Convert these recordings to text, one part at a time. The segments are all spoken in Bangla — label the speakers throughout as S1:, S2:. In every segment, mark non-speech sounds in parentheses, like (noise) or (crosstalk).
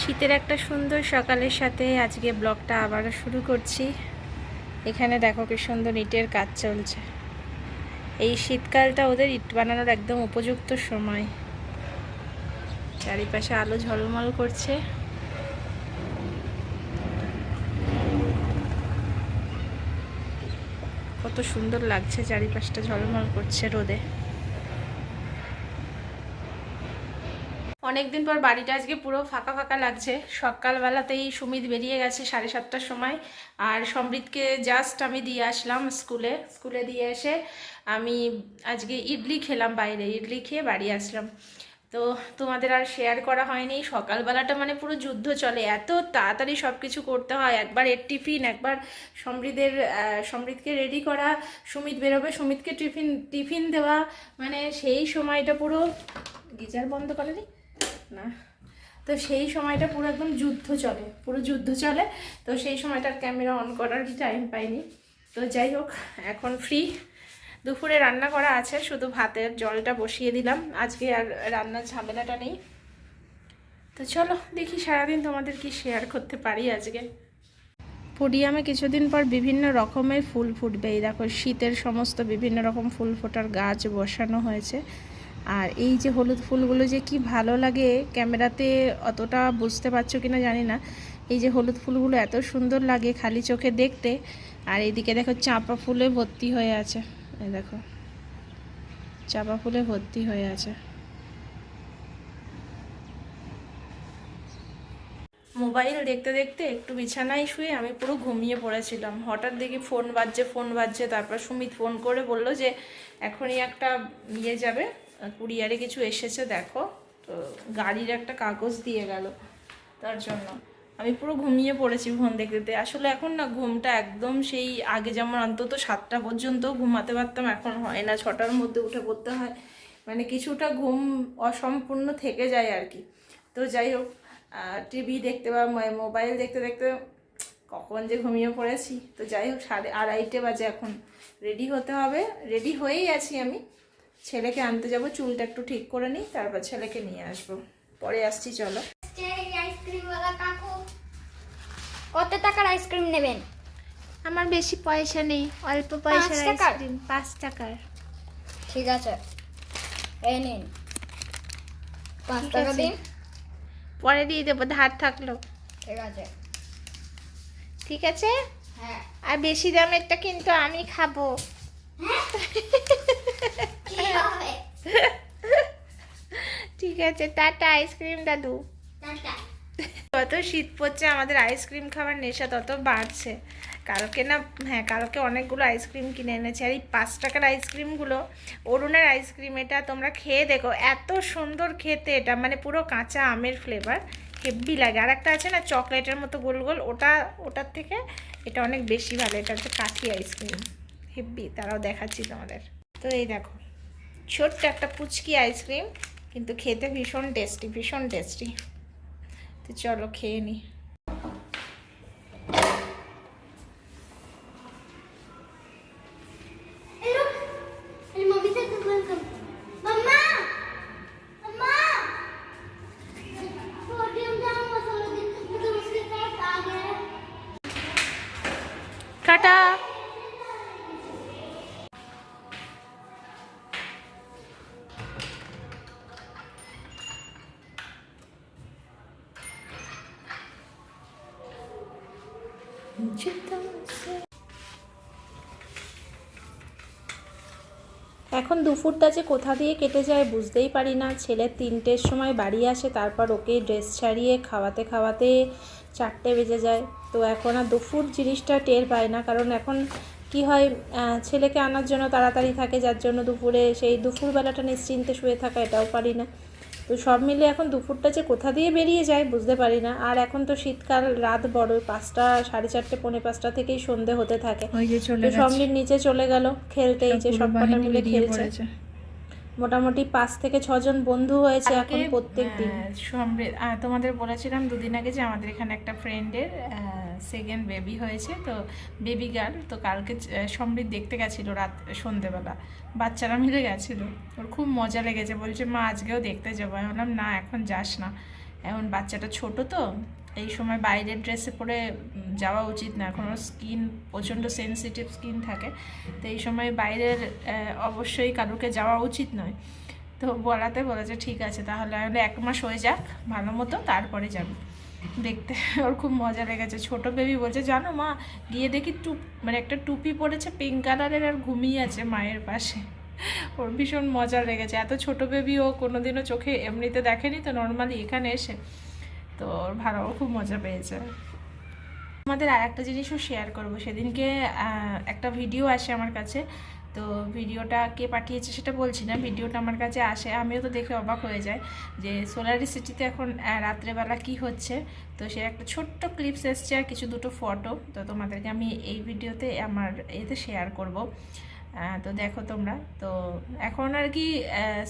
S1: শীতের একটা সুন্দর সকালের সাথে আজকে ব্লগটা আবারও শুরু করছি। এখানে দেখো কি সুন্দর ইটের কাজ চলছে। এই শীতকালটা ওদের ইট বানানোর একদম উপযুক্ত সময়। চারিপাশে আলো ঝলমল করছে। কত সুন্দর লাগছে, চারিপাশটা ঝলমল করছে রোদে। অনেকদিন পর বাড়িটা আজকে পুরো ফাঁকা ফাঁকা লাগছে। সকালবেলাতেই সুমিত বেরিয়ে গেছে সাড়ে সাতটার সময়, আর সমৃদ্ধকে জাস্ট আমি দিয়ে আসলাম স্কুলে। স্কুলে দিয়ে এসে আমি আজকে ইডলি খেলাম বাইরে, ইডলি খেয়ে বাড়ি আসলাম। তো তোমাদের আর শেয়ার করা হয়নি। সকালবেলাটা মানে পুরো যুদ্ধ চলে। এত তাড়াতাড়ি সব কিছু করতে হয়। একবার এর টিফিন, একবার সমৃদ্ধের সমৃদ্ধকে রেডি করা, সুমিত বেরোবে, সুমিতকে টিফিন টিফিন দেওয়া। মানে সেই সময়টা পুরো গিজার বন্ধ করেনি? না। তো সেই সময়টা পুরো একদম যুদ্ধ চলে। পুরো যুদ্ধ চলে। তো সেই সময়টার ক্যামেরা অন করার টাইম পাইনি। তো যাই হোক, এখন ফ্রি দুপুরে রান্না করা আছে, শুধু ভাতের জলটা বসিয়ে দিলাম। আজকে আর রান্নার ঝামেলাটা নেই। তো চলো, দেখি সারাদিন তোমাদের কি শেয়ার করতে পারি আজকে। পোডিয়ামে কিছুদিন পর বিভিন্ন রকমের ফুল ফুটবে। এই দেখো, শীতের সমস্ত বিভিন্ন রকম ফুল ফোটার গাছ বসানো হয়েছে। আর এই যে হলুদ ফুলগুলো যে কি ভালো লাগে, ক্যামেরাতে অতটা বুঝতে পারছ কিনা জানি না। এই যে হলুদ ফুলগুলো এত সুন্দর লাগে খালি চোখে দেখতে। আর এইদিকে দেখো, চাঁপা ফুলে ভর্তি হয়ে আছে। এই দেখো। চাঁপা ফুলে ভর্তি হয়ে আছে। মোবাইল দেখতে দেখতে একটু বিছানায় শুয়ে আমি পুরো ঘুমিয়ে পড়েছিলাম। হঠাৎ দেখি ফোন বাজছে ফোন বাজছে। তারপর সুমিত ফোন করে বলল যে, এখনই একটা নিয়ে যাবে। কুরিয়ারে কিছু এসেছে, দেখো। তো গাড়ির একটা কাগজ দিয়ে গেল তার জন্য। আমি পুরো ঘুমিয়ে পড়েছি ফোন দেখতে। আসলে এখন না ঘুমটা একদম সেই আগে যেমন অন্তত সাতটা পর্যন্ত ঘুমাতে পারতাম, এখন হয় না। ছটার মধ্যে উঠে পড়তে হয়। মানে কিছুটা ঘুম অসম্পূর্ণ থেকে যায় আর কি। তো যাই হোক টিভি দেখতে বা মোবাইল দেখতে দেখতে কখন যে ঘুমিয়ে পড়েছি। তো যাই হোক, সাড়ে আড়াইটে বাজে এখন। রেডি হতে হবে। রেডি হয়েই আছি আমি। ছেলেকে আনতে যাব, চুলটা একটু ঠিক করে নিই, তারপর ছেলেকে নিয়ে আসব। পরে আসছি, চলো।
S2: কত টাকার আইসক্রিম নেবেন?
S1: আমার বেশি পয়সা নেই অল্প
S2: পয়সার টাকার?
S1: আইসক্রিম পাঁচ টাকার।
S2: ঠিক আছে এই নিন। পাঁচ টাকা দিন।
S1: পরে দিয়ে দেবো ধার থাকল।
S2: ঠিক আছে।
S1: ঠিক আছে?
S2: হ্যাঁ।
S1: আর বেশি দামেরটা কিন্তু আমি খাব। (laughs) ঠিক আছে টাটা আইসক্রিম দাদু। যত শীত পড়ছে, আমাদের আইসক্রিম খাওয়ার নেশা তত বাড়ছে। কালকে না হ্যাঁ কালকে অনেকগুলো আইসক্রিম কিনে এনেছি। আর এই পাঁচ টাকার আইসক্রিমগুলো অরুণের আইসক্রিম এটা তোমরা খেয়ে দেখো, এত সুন্দর খেতে এটা মানে পুরো কাঁচা আমের ফ্লেভার হেভি লাগে। আর একটা আছে না, চকলেটের মতো গোল গোল, ওটা, ওটার থেকে এটা অনেক বেশি ভালো, এটা হচ্ছে কাঠি আইসক্রিম হেভি তারাও দেখাচ্ছি তোমাদের। তো এই দেখো, ছোট্ট একটা পুচকি আইসক্রিম কিন্তু খেতে ভীষণ টেস্টি ভীষণ টেস্টি তো চলো খেয়ে নি
S2: हेलो
S1: এখন দুপুরটা যে কোথা দিয়ে কেটে যায় বুঝতেই পারি না। ছেলে তিনটের সময় বাড়ি আসে, তারপর ওকে ড্রেস ছাড়িয়ে খাওয়াতে খাওয়াতে চারটে বেজে যায়। তো এখন আর দুপুর জিনিসটা টের পায় না, কারণ এখন কি হয় ছেলেকে আনার জন্য তাড়াতাড়ি থাকে, যার জন্য দুপুরে সেই দুপুরবেলাটা নিশ্চিন্তে শুয়ে থাকা এটাও পারি না। তো সব মিলে এখন দুপুরটা যে কোথা দিয়ে বেরিয়ে যায় বুঝতে পারি না। আর এখন তো শীতকাল রাত বড় পাঁচটা সাড়ে চারটে পৌনে পাঁচটা থেকেই সন্ধে হতে থাকে। তো সমলির নিচে চলে গেল খেলতে এই যে সব কটা মিলে খেলছে।
S3: মোটামুটি পাঁচ থেকে ছজন বন্ধু হয়েছে এখন প্রত্যেক দিন।
S1: আহ, তোমাদের বলেছিলাম দুদিন আগে যে আমাদের এখানে একটা ফ্রেন্ডের সেকেন্ড বেবি হয়েছে, তো বেবি গার্ল তো কালকে সমৃদ্ধ দেখতে গেছিল রাত, সন্ধেবেলা। বাচ্চারা মিলে গেছিল। ওর খুব মজা লেগেছে। বলছে, মা, আজকেও দেখতে যাব। আমি বললাম, না, এখন যাস না। এখন বাচ্চাটা ছোট তো, এই সময় বাইরের ড্রেসে পরে যাওয়া উচিত না। এখন স্কিন প্রচণ্ড সেনসিটিভ স্কিন থাকে। তো এই সময় বাইরের অবশ্যই কারুকে যাওয়া উচিত নয়। তো বলাতে বলেছে, ঠিক আছে, তাহলে এক মাস হয়ে যাক, ভালো মতো, তারপরে যাবি। দেখতে ওর খুব মজা লেগেছে। ছোট বেবি বলছে, জানো মা, গিয়ে দেখি টুপ মানে একটা টুপি পরেছে পিঙ্ক কালারের আর ঘুমিয়ে আছে মায়ের পাশে। ওর ভীষণ মজা লেগেছে। এত ছোট বেবি ও কোনোদিনও চোখে এমনিতে দেখেনি, তো নর্মালি এখানে এসে তো ওর ভালো খুব মজা পেয়েছে। আমাদের আর একটা জিনিসও শেয়ার করব। সেদিনকে একটা ভিডিও আসে আমার কাছে। তো ভিডিওটা কে পাঠিয়েছে সেটা বলছি না, ভিডিওটা আমার কাছে আসে, আমিও তো দেখে অবাক হয়ে যাই যে সোলারি সিটিতে এখন রাত্রেবেলা কি হচ্ছে। তো সে একটা ছোট্ট ক্লিপস এসছে আর কিছু দুটো ফটো তো তোমাদেরকে আমি এই ভিডিওতে আমার এতে শেয়ার করব। তো দেখো তোমরা, তো এখন আর কি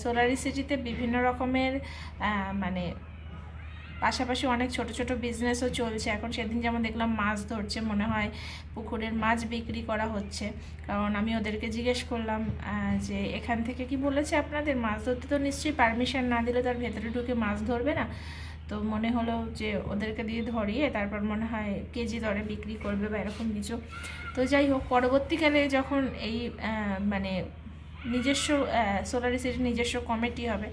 S1: সোলারি সিটিতে বিভিন্ন রকমের মানে পাশাপাশি অনেক ছোট ছোট বিজনেসও চলছে। এখন সেদিন যেমন দেখলাম মাছ ধরছে, মনে হয় পুকুরের মাছ বিক্রি করা হচ্ছে। কারণ আমি ওদেরকে জিজ্ঞেস করলাম যে এখান থেকে কি বলেছে আপনাদের? মাছ ধরতে তো নিশ্চয়ই পারমিশন না দিলে তার ভেতরে ঢুকে মাছ ধরবে না। তো মনে হলো যে ওদেরকে দিয়ে ধরিয়ে তারপর মনে হয় কেজি দরে বিক্রি করবে বা এরকম কিছু। তো যাই হোক, পরবর্তীকালে যখন এই মানে নিজস্ব সোলারি সিটির নিজস্ব কমিটি হবে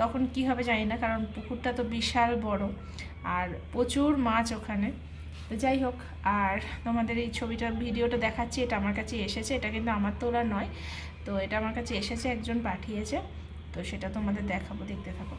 S1: তখন কি হবে জানি না, কারণ পুকুরটা তো বিশাল বড়। আর প্রচুর মাছ ওখানে। তো যাই হোক, আর তোমাদের এই ছবিটা, ভিডিওটা দেখাচ্ছি, এটা আমার কাছে এসেছে। এটা কিন্তু আমার তোলা নয়, তো এটা আমার কাছে এসেছে, একজন পাঠিয়েছে। তো সেটা তোমাদের দেখাবো, দেখতে থাকো।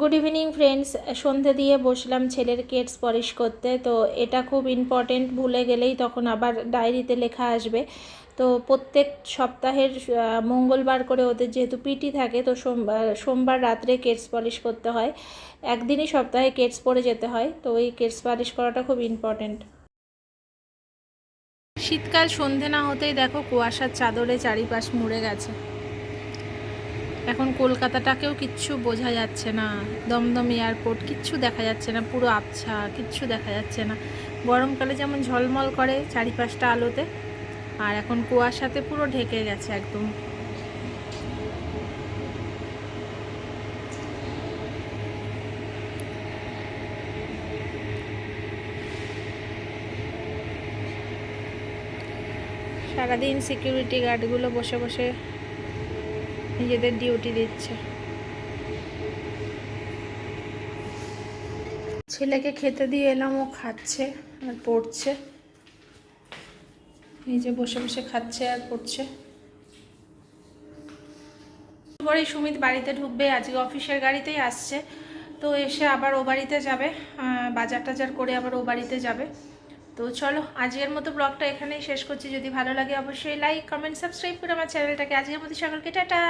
S3: গুড ইভিনিং ফ্রেন্ডস সন্ধে দিয়ে বসলাম ছেলের কেটস পলিশ করতে। তো এটা খুব ইম্পর্টেন্ট ভুলে গেলেই তখন আবার ডায়েরিতে লেখা আসবে। তো প্রত্যেক সপ্তাহের মঙ্গলবার করে ওদের যেহেতু পিটি থাকে, তো সোমবার সোমবার রাত্রে কেটস পলিশ করতে হয়। একদিনই সপ্তাহে কেটস পরে যেতে হয়। তো ওই কেটস পলিশ করাটা খুব ইম্পর্টেন্ট শীতকাল সন্ধে না হতেই দেখো কুয়াশার চাদরে চারিপাশ মুড়ে গেছে। এখন কলকাতাটাকেও কিচ্ছু বোঝা যাচ্ছে না। দমদম এয়ারপোর্ট কিচ্ছু দেখা যাচ্ছে না, পুরো আবছা, কিচ্ছু দেখা যাচ্ছে না। গরমকালে যেমন ঝলমল করে চারিপাশটা আলোতে, আর এখন কুয়াশাতে পুরো ঢেকে গেছে একদম। সারাদিন সিকিউরিটি গার্ডগুলো বসে বসে নিজেদের ডিউটি দিচ্ছে। ছেলেকে খেতে দিয়ে এলাম, ও খাচ্ছে আর পড়ছে। নিজে বসে বসে খাচ্ছে আর পড়ছে। পরেই সুমিত বাড়িতে ঢুকবে, আজকে অফিসের গাড়িতেই আসছে। তো এসে আবার ও বাড়িতে যাবে বাজার টাজার করে আবার ও বাড়িতে যাবে। তো চলো, আজকের মতো ব্লগটা এখানেই শেষ করছি। যদি ভালো লাগে অবশ্যই লাইক কমেন্ট সাবস্ক্রাইব করে আমার চ্যানেলটাকে। আজকের মতো সকলকে টাটা।